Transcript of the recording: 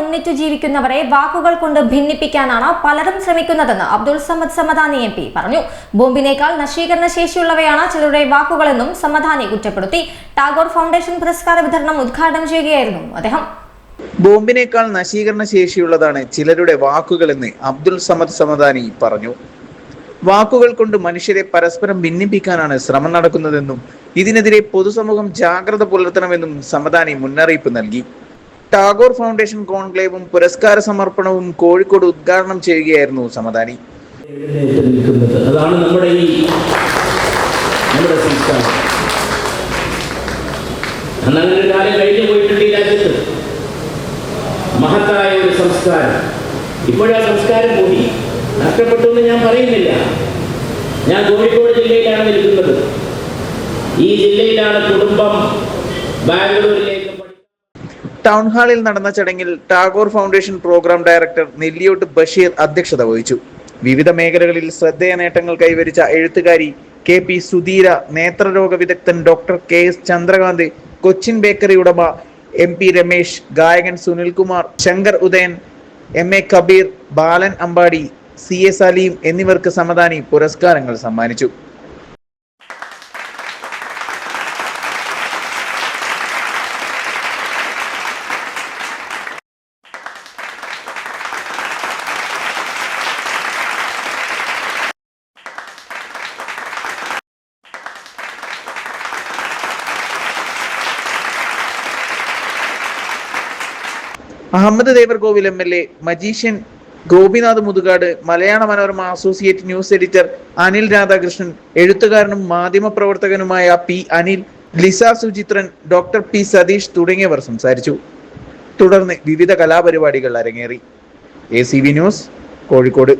ഒന്നിച്ചു ജീവിക്കുന്നവരെ വാക്കുകൾ കൊണ്ട് ഭിന്നിപ്പിക്കാനാണ് പലരും ശ്രമിക്കുന്നതെന്ന് അബ്ദുൾ സമദ് സമദാനി എം പി പറഞ്ഞു. ബോംബിനേക്കാൾ നശീകരണ ശേഷിയുള്ളവയാണ് ചിലരുടെ വാക്കുകളെന്നും സമദാനി കുറ്റപ്പെടുത്തി. ടാഗോർ ഫൗണ്ടേഷൻ പുരസ്കാര വിതരണം ഉദ്ഘാടനം ചെയ്യുകയായിരുന്നു അദ്ദേഹം. ബോംബിനേക്കാൾ നശീകരണ ശേഷിയുള്ളതാണ് ചിലരുടെ വാക്കുകളെന്ന് അബ്ദുൾ സമദ് സമദാനി പറഞ്ഞു. വാക്കുകൾ കൊണ്ട് മനുഷ്യരെ പരസ്പരം ഭിന്നിപ്പിക്കാനാണ് ശ്രമം നടക്കുന്നതെന്നും ഇതിനെതിരെ പൊതുസമൂഹം ജാഗ്രത പുലർത്തണമെന്നും സമദാനി മുന്നറിയിപ്പ് നൽകി. ടാഗോർ ഫൗണ്ടേഷൻ കോൺക്ലേവും പുരസ്കാര സമർപ്പണവും കോഴിക്കോട് ഉദ്ഘാടനം ചെയ്യുകയായിരുന്നു സമദാനി. അതാണ് നമ്മുടെ ഈ നമ്മുടെ സംസ്കാരം. അന്നങ്ങനെ കാലം കഴിഞ്ഞു ഈ രാജ്യത്ത്. മഹത്തായ ഒരു സംസ്കാരം. ഇപ്പോഴാ സംസ്കാരം കൂടി. നഷ്ടപ്പെട്ടു എന്ന് ഞാൻ പറയുന്നില്ല. ഞാൻ കോഴിക്കോട് ജില്ലയിലാണ് നിൽക്കുന്നത്. ഈ ജില്ലയിലാണ് കുടുംബം ബാംഗ്ലൂരിലേക്ക് പഠി- ടൗൺ ഹാളിൽ നടന്ന ചടങ്ങിൽ Tagore foundation programme director Nelliyott Basheer അധ്യക്ഷത വഹിച്ചു. വിവിധ മേഖലകളിൽ ശ്രദ്ധേയ നേട്ടങ്ങൾ കൈവരിച്ച എഴുത്തുകാരി കെ പി സുധീര നേത്രരോഗ വിദഗ്ധൻ doctor K S Chandrakanth Cochin bakery ഉടമ എം പി രമേശ് ഗായകൻ Sunilkumar Shankar Udayan M A Kabeer Balan Ambadi C A Saleem എന്നിവർക്ക് സമദാനി പുരസ്കാരങ്ങൾ സമ്മാനിച്ചു. Ahammed Devarkovil M L A magician Gopinath Muthukad Malayala Manorama associate news editor Anil Radhakrishnan എഴുത്തുകാരനും മാധ്യമപ്രവർത്തകനുമായ P Anil Lisa Suchithran doctor P Satheesh തുടങ്ങിയവർ സംസാരിച്ചു. തുടർന്ന് വിവിധ കലാപരിപാടികൾ അരങ്ങേറി. A news Kozhikode.